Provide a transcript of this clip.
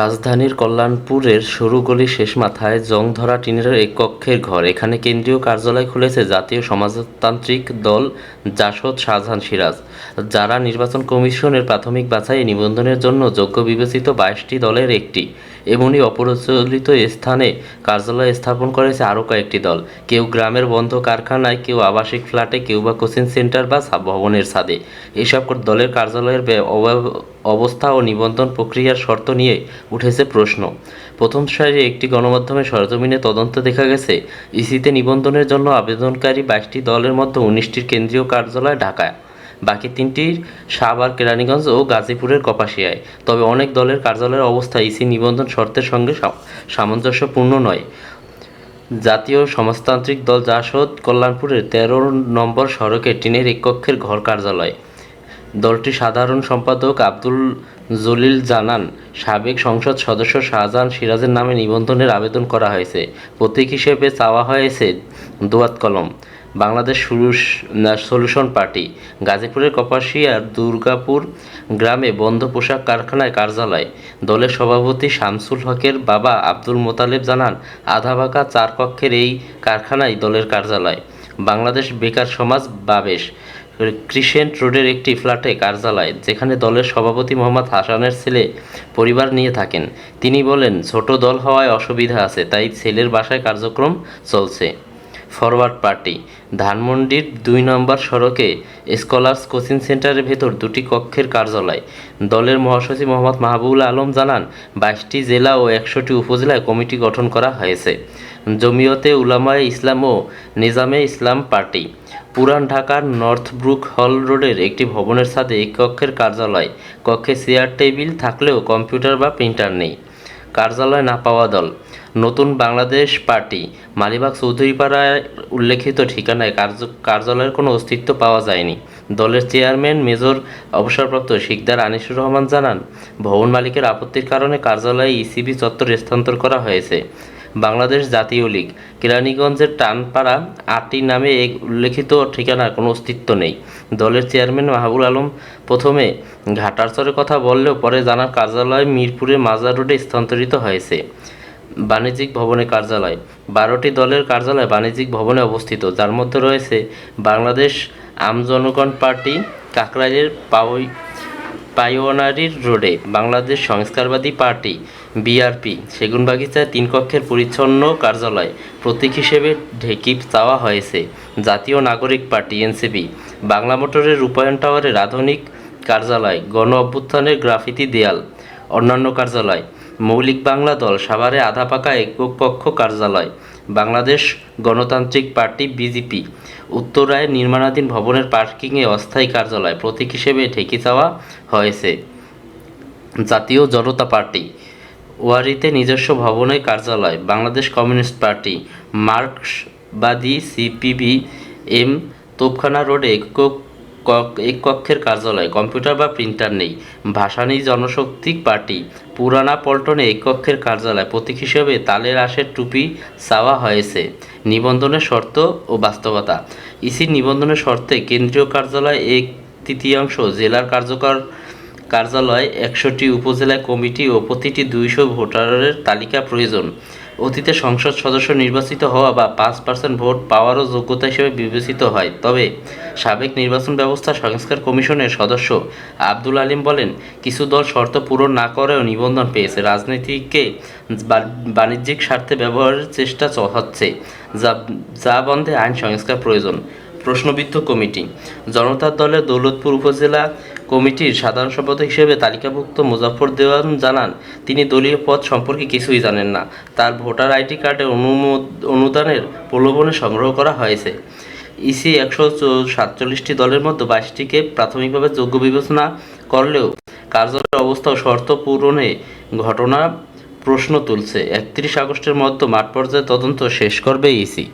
রাজধানীর কল্যাণপুরের সরু গলি শেষ মাথায় জংধরা টিনের এক কক্ষের ঘর। এখানে কেন্দ্রীয় কার্যালয় খুলেছে জাতীয় সমাজতান্ত্রিক দল জাসদ শাহজাহান সিরাজ। যারা নির্বাচন কমিশনের প্রাথমিক বাছাই নিবন্ধনের জন্য যোগ্য বিবেচিত বাইশটি দলের একটি। এমনই অপ্রচলিত স্থানে কার্যালয় স্থাপন করেছে আরও কয়েকটি দল। কেউ গ্রামের বন্ধ কারখানায়, কেউ আবাসিক ফ্ল্যাটে, কেউ বা কোচিং সেন্টার বা ভবনের ছাদে। এসব দলের কার্যালয়ের অব- অবস্থা ও নিবন্ধন প্রক্রিয়ার শর্ত নিয়ে উঠেছে প্রশ্ন। প্রথম সারিতে একটি গণমাধ্যমে সরজমিনে তদন্ত দেখা গেছে, ইসিতে নিবন্ধনের জন্য আবেদনকারী বাইশটি দলের মধ্যে উনিশটির কেন্দ্রীয় কার্যালয় ঢাকায়। বাকি তিনটির সাভার, কেরানীগঞ্জ ও গাজীপুরের কপাসিয়ায়। তবে অনেক দলের কার্যালয়ের অবস্থা ইসি নিবন্ধন শর্তের সঙ্গে সামঞ্জস্যপূর্ণ নয়। জাতীয় সমাজতান্ত্রিক দল জাসদ কল্যাণপুরের তেরো নম্বর সড়কে টিনের এক কক্ষের ঘর কার্যালয়। দলটির সাধারণ সম্পাদক আব্দুল জলিল জানান, সাবেক সংসদ সদস্য শাহজাহান সিরাজের নামে নিবন্ধনের আবেদন করা হয়েছে। প্রতীক হিসেবে চাওয়া হয়েছে দোয়াত কলম। বাংলাদেশ সলিউশন পার্টি গাজীপুরের কপাসিয়ার দুর্গাপুর গ্রামে বন্ধ পোশাক কারখানায় কার্যালয় দলের সভাপতি শামসুল হকের বাবা আব্দুল মোতালেব জানান আধা বাঁকা চার কক্ষের এই কারখানায় দলের কার্যালয়। বাংলাদেশ বেকার সমাজ বাবেশ ক্রিসেন্ট রোডের একটি ফ্ল্যাটে কার্যালয়, যেখানে দলের সভাপতি মোহাম্মদ হাসানের ছেলে পরিবার নিয়ে থাকেন। তিনি বলেন, ছোট দল হওয়ায় অসুবিধা আছে, তাই ছেলের বাসায় কার্যক্রম চলছে। Forward party. ধানমন্ডির দুই নম্বর সড়কে স্কলার্স কোচিং সেন্টারের ভেতর দুটি কক্ষের কার্যালয়। দলের মহাসচিব মোহাম্মদ মাহবুবুল আলম জানান, বাইশটি জেলা ও একশোটি উপজেলায় কমিটি গঠন করা হয়েছে। জমিয়তে উলামায়ে ইসলাম ও নিজামে ইসলাম পার্টি। পুরান ঢাকার নর্থ ব্রুক হল রোডের একটি ভবনের ছাদে এক কক্ষের কার্যালয়। কক্ষে চেয়ার, টেবিল থাকলেও কম্পিউটার বা প্রিন্টার নেই। কার্যালয় না পাওয়া দল। নতুন বাংলাদেশ পার্টি, মালিবাগ চৌধুরীপাড়ায় উল্লেখিত ঠিকানায় কার্য, কার্যালয়ের কোনো অস্তিত্ব পাওয়া যায়নি। দলের চেয়ারম্যান মেজর অবসরপ্রাপ্ত শিকদার আনিসুর রহমান জানান, ভবন মালিকের আপত্তির কারণে কার্যালয়ে ইসিবি চত্বর স্থানান্তর করা হয়েছে। বাংলাদেশ জাতীয় লীগ। কেরানীগঞ্জের টানপাড়া আটি নামে এক উল্লেখিত ঠিকানার কোনো অস্তিত্ব নেই। দলের চেয়ারম্যান মাহবুল আলম প্রথমে ঘাটারচরের কথা বললেও পরে জানার কার্যালয় মিরপুরে মাজার রোডে স্থানান্তরিত হয়েছে। বাণিজ্যিক ভবনে কার্যালয়। বারোটি দলের কার্যালয় বাণিজ্যিক ভবনে অবস্থিত। যার মধ্যে রয়েছে বাংলাদেশ আমজনগণ পার্টি, কাকরাইলের পাওই পাইওনারির রোডে বাংলাদেশ সংস্কারবাদী পার্টি বিআরপি। সেগুনবাগিচায় তিন কক্ষের পরিচ্ছন্ন কার্যালয় প্রতীক হিসেবে ঢেকি চাওয়া হয়েছে। জাতীয় নাগরিক পার্টি, এনসিপি। বাংলা মোটরের রূপায়ণ টাওয়ারের আধুনিক কার্যালয়, গণ অভ্যুত্থানের গ্রাফিতি দেয়াল, অন্যান্য কার্যালয়। মৌলিক বাংলা দল সাভারে আধা পাকা একক কক্ষ কার্যালয়, বাংলাদেশ গণতান্ত্রিক পার্টি, বিজেপি। উত্তরায় নির্মাণাধীন ভবনের পার্কিংয়ে অস্থায়ী কার্যালয় প্রতীক হিসেবে ঠেকি চাওয়া হয়েছে। জাতীয় জনতা পার্টি। ওয়ারিতে নিজস্ব ভবনে কার্যালয়। বাংলাদেশ কমিউনিস্ট পার্টি, মার্কসবাদী সিপিবি এম তোপখানা রোডে একক এক কক্ষের কার্যালয়। কম্পিউটার বা প্রিন্টার নেই। ভাসানী জনশক্তি পার্টি, পুরানা পল্টনে এক কক্ষের কার্যালয়। প্রতীক হিসেবে তালের আশের টুপি চাওয়া হয়েছে। নিবন্ধনের শর্ত ও বাস্তবতা। ইসির নিবন্ধনের শর্তে কেন্দ্রীয় কার্যালয় এক তৃতীয়াংশ, জেলার কার্যকর কার্যালয় একশোটি উপজেলায় কমিটি ও প্রতিটি দুইশো ভোটারের তালিকা প্রয়োজন। অতীতে সংসদ সদস্য নির্বাচিত হওয়া বা পাঁচ পার্সেন্ট ভোট পাওয়ারও যোগ্যতা হিসেবে বিবেচিত হয়। তবে সাবেক নির্বাচন ব্যবস্থা সংস্কার কমিশনের সদস্য আব্দুল আলিম বলেন, কিছু দল শর্ত পূরণ না করেও নিবন্ধন পেয়েছে। রাজনীতিকে বাণিজ্যিক স্বার্থে ব্যবহারের চেষ্টা হচ্ছে, যা যা বন্ধে আইন সংস্কার প্রয়োজন। প্রশ্নবিদ্ধ কমিটি, জনতার দলের দৌলতপুর উপজেলা কমিটির সাধারণ সম্পাদক হিসেবে তালিকাভুক্ত মুজাফর দেওয়ান জানান, তিনি দলীয় পদ সম্পর্কে কিছুই জানেন না। তার ভোটার আইডি কার্ডে অনুদানের প্রলোভনে সংগ্রহ করা হয়েছে। ইসি একশো সাতচল্লিশটি দলের মধ্যে বাইশটিকে প্রাথমিকভাবে যোগ্য বিবেচনা করলেও কার্যালয়ের অবস্থা শর্ত পূরণে ঘটনা প্রশ্ন তুলছে। একত্রিশ আগস্টের মধ্যে মাঠ পর্যায়ে তদন্ত শেষ করবে ইসি।